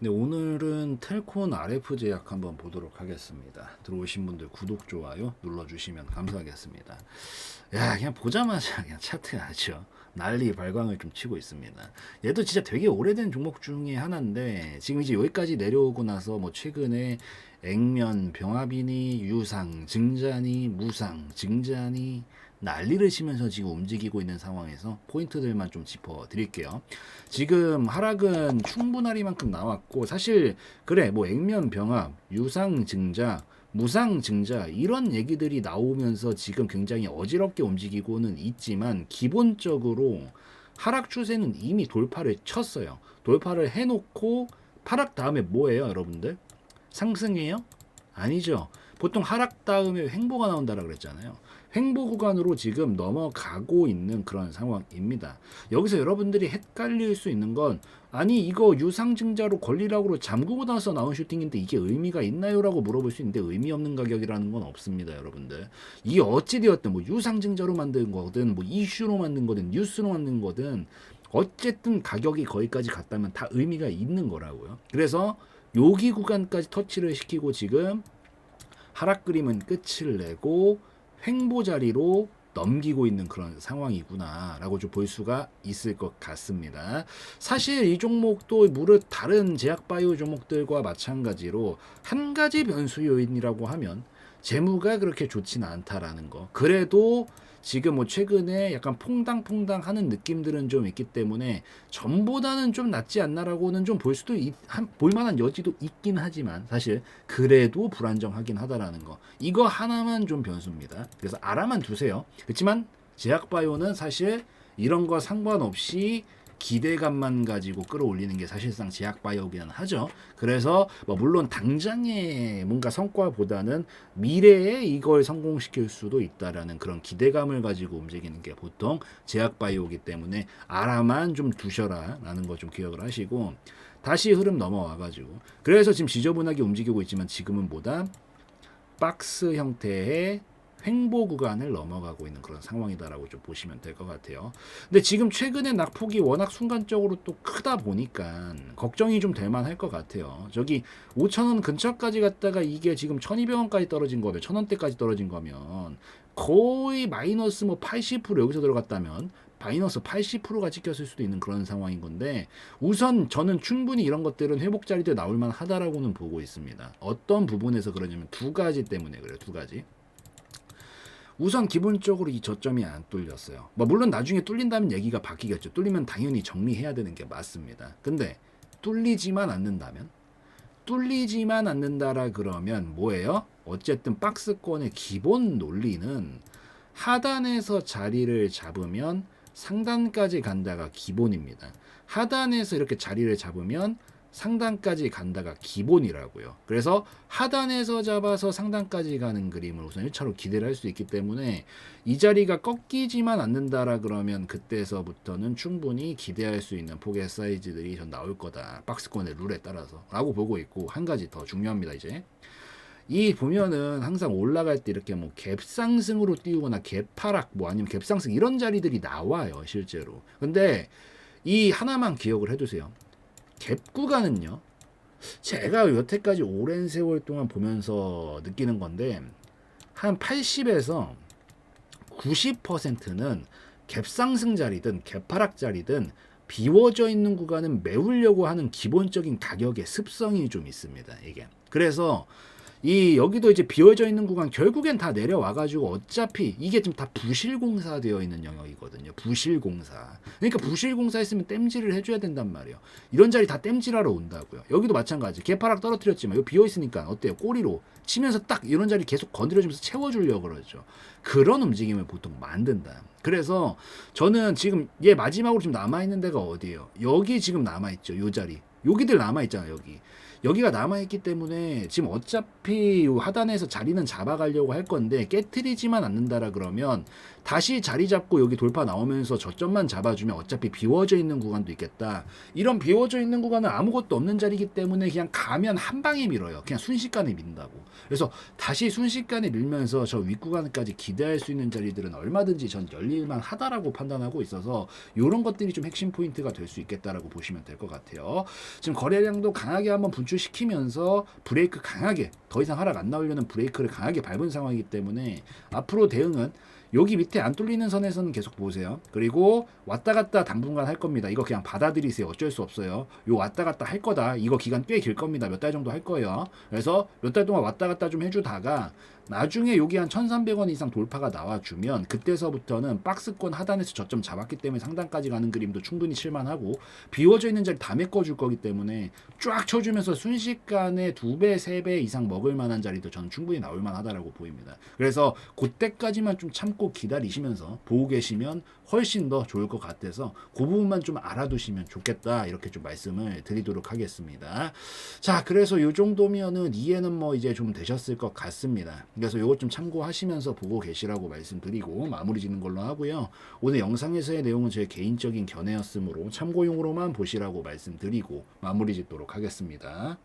네, 오늘은 텔콘 RF 제약 한번 보도록 하겠습니다. 들어오신 분들 구독, 좋아요 눌러주시면 감사하겠습니다. 야, 그냥 보자마자 그냥 차트가 아주 난리 발광을 좀 치고 있습니다. 얘도 진짜 되게 오래된 종목 중에 하나인데 지금 이제 여기까지 내려오고 나서 뭐 최근에 액면, 병합이니, 유상, 증자니, 무상, 증자니 난리를 치면서 지금 움직이고 있는 상황에서 포인트들만 좀 짚어 드릴게요. 지금 하락은 충분하리만큼 나왔고 사실 그래 뭐 액면 병합, 유상 증자, 무상 증자 이런 얘기들이 나오면서 지금 굉장히 어지럽게 움직이고는 있지만 기본적으로 하락 추세는 이미 돌파를 쳤어요. 돌파를 해놓고 하락 다음에 뭐예요, 여러분들? 상승이에요? 아니죠. 보통 하락 다음에 횡보가 나온다라 그랬잖아요. 횡보 구간으로 지금 넘어가고 있는 그런 상황입니다. 여기서 여러분들이 헷갈릴 수 있는 건 아니 이거 유상증자로 권리락으로 잠그고 나서 나온 슈팅인데 이게 의미가 있나요라고 물어볼 수 있는데 의미 없는 가격이라는 건 없습니다, 여러분들. 이게 어찌 되었든 뭐 유상증자로 만든 거든 뭐 이슈로 만든 거든 뉴스로 만든 거든 어쨌든 가격이 거기까지 갔다면 다 의미가 있는 거라고요. 그래서 여기 구간까지 터치를 시키고 지금 하락 그림은 끝을 내고 횡보 자리로 넘기고 있는 그런 상황이구나라고 좀 볼 수가 있을 것 같습니다. 사실 이 종목도 무릇 다른 제약 바이오 종목들과 마찬가지로 한 가지 변수 요인이라고 하면 재무가 그렇게 좋지는 않다라는 거. 그래도 지금 뭐 최근에 약간 퐁당퐁당 하는 느낌들은 좀 있기 때문에 전보다는 좀 낫지 않나라고는 좀 볼 수도 볼 만한 여지도 있긴 하지만 사실 그래도 불안정하긴 하다라는 거. 이거 하나만 좀 변수입니다. 그래서 알아만 두세요. 그렇지만 제약바이오는 사실 이런 거 상관없이 기대감만 가지고 끌어올리는 게 사실상 제약 바이오기는 하죠. 그래서 뭐 물론 당장의 뭔가 성과보다는 미래에 이걸 성공시킬 수도 있다라는 그런 기대감을 가지고 움직이는 게 보통 제약 바이오기 때문에 알아만 좀 두셔라라는 거 좀 기억을 하시고 다시 흐름 넘어와 가지고 그래서 지금 지저분하게 움직이고 있지만 지금은 보다 박스 형태의 횡보 구간을 넘어가고 있는 그런 상황이다라고 좀 보시면 될 것 같아요. 근데 지금 최근에 낙폭이 워낙 순간적으로 또 크다 보니까 걱정이 좀 될 만할 것 같아요. 저기 5,000원 근처까지 갔다가 이게 지금 1,200원까지 떨어진 거면 1,000원대까지 떨어진 거면 거의 마이너스 뭐 80% 여기서 들어갔다면 마이너스 80%가 찍혔을 수도 있는 그런 상황인 건데 우선 저는 충분히 이런 것들은 회복 자리도 나올 만하다라고는 보고 있습니다. 어떤 부분에서 그러냐면 두 가지 때문에 그래요. 두 가지. 우선 기본적으로 이 저점이 안 뚫렸어요. 뭐 물론 나중에 뚫린다면 얘기가 바뀌겠죠. 뚫리면 당연히 정리해야 되는 게 맞습니다. 근데 뚫리지만 않는다면 뚫리지만 않는다라 그러면 뭐예요? 어쨌든 박스권의 기본 논리는 하단에서 자리를 잡으면 상단까지 간다가 기본입니다. 하단에서 이렇게 자리를 잡으면 상단까지 간다가 기본이라고요. 그래서 하단에서 잡아서 상단까지 가는 그림을 우선 1차로 기대를 할 수 있기 때문에 이 자리가 꺾이지만 않는다라 그러면 그때서부터는 충분히 기대할 수 있는 폭의 사이즈들이 전 나올 거다. 박스권의 룰에 따라서 라고 보고 있고 한 가지 더 중요합니다. 이제 이 보면은 항상 올라갈 때 이렇게 뭐 갭상승으로 띄우거나 갭하락 뭐 아니면 갭상승 이런 자리들이 나와요 실제로 근데 이 하나만 기억을 해두세요 갭 구간은요 제가 여태까지 오랜 세월 동안 보면서 느끼는 건데 한 80에서 90%는 갭 상승 자리든 갭 하락 자리든 비워져 있는 구간은 메우려고 하는 기본적인 가격의 습성이 좀 있습니다. 이게. 그래서 이 여기도 이제 비워져 있는 구간 결국엔 다 내려와 가지고 어차피 이게 지금 다 부실공사 되어 있는 영역이거든요. 부실공사. 그러니까 부실공사 했으면 땜질을 해줘야 된단 말이에요. 이런 자리 다 땜질하러 온다고요. 여기도 마찬가지. 개파락 떨어뜨렸지만 여기 비어 있으니까 어때요? 꼬리로 치면서 딱 이런 자리 계속 건드려주면서 채워주려고 그러죠. 그런 움직임을 보통 만든다. 그래서 저는 지금 얘 마지막으로 지금 남아 있는 데가 어디예요? 여기 지금 남아 있죠. 요 자리. 여기들 남아 있잖아요. 여기. 여기가 남아있기 때문에 지금 어차피 요 하단에서 자리는 잡아가려고 할 건데 깨트리지만 않는다라 그러면 다시 자리 잡고 여기 돌파 나오면서 저점만 잡아주면 어차피 비워져 있는 구간도 있겠다. 이런 비워져 있는 구간은 아무것도 없는 자리이기 때문에 그냥 가면 한 방에 밀어요. 그냥 순식간에 민다고. 그래서 다시 순식간에 밀면서 저 윗구간까지 기대할 수 있는 자리들은 얼마든지 전 열릴만 하다라고 판단하고 있어서 이런 것들이 좀 핵심 포인트가 될 수 있겠다라고 보시면 될 것 같아요. 지금 거래량도 강하게 한번 분출 시키면서 브레이크 강하게 더 이상 하락 안 나오려는 브레이크를 강하게 밟은 상황이기 때문에 앞으로 대응은 여기 밑에 안 뚫리는 선에서는 계속 보세요. 그리고 왔다 갔다 당분간 할 겁니다. 이거 그냥 받아들이세요. 어쩔 수 없어요. 요 왔다 갔다 할 거다. 이거 기간 꽤 길 겁니다. 몇 달 정도 할 거예요. 그래서 몇 달 동안 왔다 갔다 좀 해주다가 나중에 여기 한 1,300원 이상 돌파가 나와주면 그때서부터는 박스권 하단에서 저점 잡았기 때문에 상단까지 가는 그림도 충분히 칠만하고 비워져 있는 자리 다 메꿔줄 거기 때문에 쫙 쳐주면서 순식간에 두 배, 세 배 이상 먹을 만한 자리도 저는 충분히 나올 만하다라고 보입니다. 그래서 그때까지만 좀 참고 기다리시면서 보고 계시면 훨씬 더 좋을 것 같아서 그 부분만 좀 알아두시면 좋겠다 이렇게 좀 말씀을 드리도록 하겠습니다. 자, 그래서 요 정도면은 이해는 뭐 이제 좀 되셨을 것 같습니다. 그래서 요것 좀 참고하시면서 보고 계시라고 말씀드리고 마무리 짓는 걸로 하고요. 오늘 영상에서의 내용은 제 개인적인 견해였으므로 참고용으로만 보시라고 말씀드리고 마무리 짓도록 하겠습니다.